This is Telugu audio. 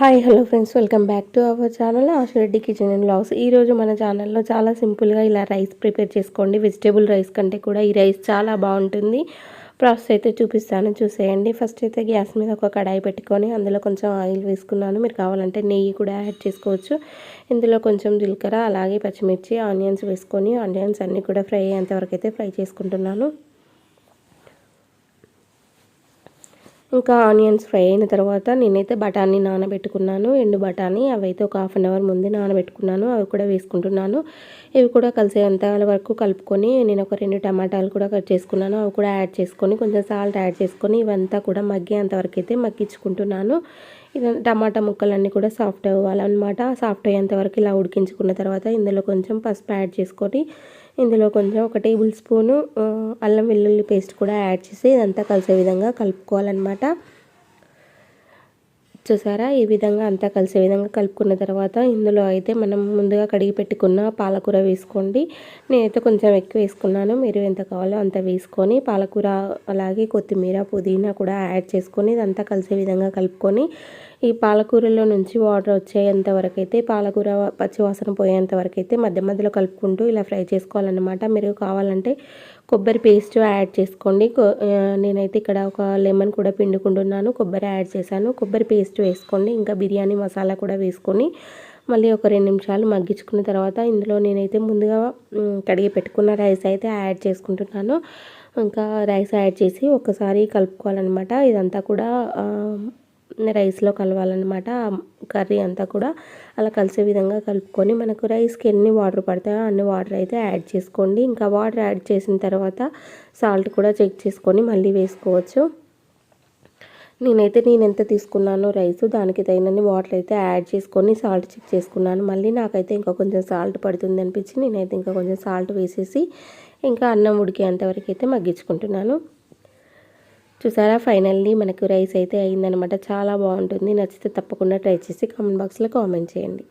Hi hello friends welcome back to our channel Ashareddy kitchen and vlogs ఈరోజు మన ఛానల్లో చాలా సింపుల్గా ఇలా రైస్ ప్రిపేర్ చేసుకోండి. వెజిటేబుల్ రైస్ కంటే కూడా ఈ రైస్ చాలా బాగుంటుంది. ప్రాసెస్ అయితే చూపిస్తాను. చూసేయండి. ఫస్ట్ అయితే గ్యాస్ మీద ఒక కడాయి పెట్టుకొని అందులో కొంచెం ఆయిల్ వేసుకున్నాను. మీరు కావాలంటే నెయ్యి కూడా యాడ్ చేసుకోవచ్చు. ఇందులో కొంచెం జీలకర్ర అలాగే పచ్చిమిర్చి ఆనియన్స్ వేసుకొని ఆనియన్స్ అన్నీ కూడా ఫ్రై అయ్యేంతవరకు అయితే ఫ్రై చేసుకుంటున్నాను. ఇంకా ఆనియన్స్ ఫ్రై అయిన తర్వాత నేనైతే బఠానీ నానబెట్టుకున్నాను. ఎండు బఠానీ అవి అయితే ఒక హాఫ్ అన్ అవర్ ముందే నానబెట్టుకున్నాను. అవి కూడా వేసుకుంటున్నాను. ఇవి కూడా కలిసేంత వరకు కలుపుకొని నేను ఒక రెండు టమాటాలు కూడా కట్ చేసుకున్నాను. అవి కూడా యాడ్ చేసుకొని కొంచెం సాల్ట్ యాడ్ చేసుకొని ఇవంతా కూడా మగ్గేంతవరకు అయితే మగ్గించుకుంటున్నాను. ఇది టమాటా ముక్కలన్నీ కూడా సాఫ్ట్ అవ్వాలన్నమాట. సాఫ్ట్ అయ్యేంత వరకు ఇలా ఉడికించుకున్న తర్వాత ఇందులో కొంచెం పసుపు యాడ్ చేసుకొని ఇందులో కొంచెం ఒక టేబుల్ స్పూను అల్లం వెల్లుల్లి పేస్ట్ కూడా యాడ్ చేసి ఇదంతా కలిసే విధంగా కలుపుకోవాలన్నమాట. చూసారా? ఈ విధంగా అంతా కలిసే విధంగా కలుపుకున్న తర్వాత ఇందులో అయితే మనం ముందుగా కడిగి పెట్టుకున్న పాలకూర వేసుకోండి. నేనైతే కొంచెం ఎక్కువ వేసుకున్నాను. మీరు ఎంత కావాలో అంత వేసుకొని పాలకూర అలాగే కొత్తిమీర పుదీనా కూడా యాడ్ చేసుకొని ఇదంతా కలిసే విధంగా కలుపుకొని ఈ పాలకూరలో నుంచి వాటర్ వచ్చేంత వరకు అయితే పాలకూర పచ్చివాసన పోయేంత వరకు అయితే మధ్య మధ్యలో కలుపుకుంటూ ఇలా ఫ్రై చేసుకోవాలన్నమాట. మీరు కావాలంటే కొబ్బరి పేస్ట్ యాడ్ చేసుకోండి. నేనైతే ఇక్కడ ఒక లెమన్ కూడా పిండుకుంటున్నాను. కొబ్బరి యాడ్ చేశాను. కొబ్బరి పేస్ట్ వేసుకోండి. ఇంకా బిర్యానీ మసాలా కూడా వేసుకొని మళ్ళీ ఒక రెండు నిమిషాలు మగ్గించుకున్న తర్వాత ఇందులో నేనైతే ముందుగా కడిగి పెట్టుకున్న రైస్ అయితే యాడ్ చేసుకుంటున్నాను. ఇంకా రైస్ యాడ్ చేసి ఒకసారి కలుపుకోవాలన్నమాట. ఇదంతా కూడా రైస్లో కలవాలన్నమాట. కర్రీ అంతా కూడా అలా కలిసే విధంగా కలుపుకొని మనకు రైస్కి ఎన్ని వాటర్ పడతాయో అన్ని వాటర్ అయితే యాడ్ చేసుకోండి. ఇంకా వాటర్ యాడ్ చేసిన తర్వాత సాల్ట్ కూడా చెక్ చేసుకొని మళ్ళీ వేసుకోవచ్చు. నేనైతే నేను ఎంత తీసుకున్నానో రైస్ దానికి తగినన్ని వాటర్ అయితే యాడ్ చేసుకొని సాల్ట్ చెక్ చేసుకున్నాను. మళ్ళీ నాకైతే ఇంకా కొంచెం సాల్ట్ పడుతుంది అనిపించి నేనైతే ఇంకా కొంచెం సాల్ట్ వేసేసి ఇంకా అన్నం ఉడికేంతవరకు అయితే మగ్గించుకుంటున్నాను. చూసారా? ఫైనల్లీ మనకు రైస్ అయితే అయిందనమాట చాలా బాగుంటుంది. నచ్చితే తప్పకుండా ట్రై చేసి కామెంట్ బాక్స్లో కామెంట్ చేయండి.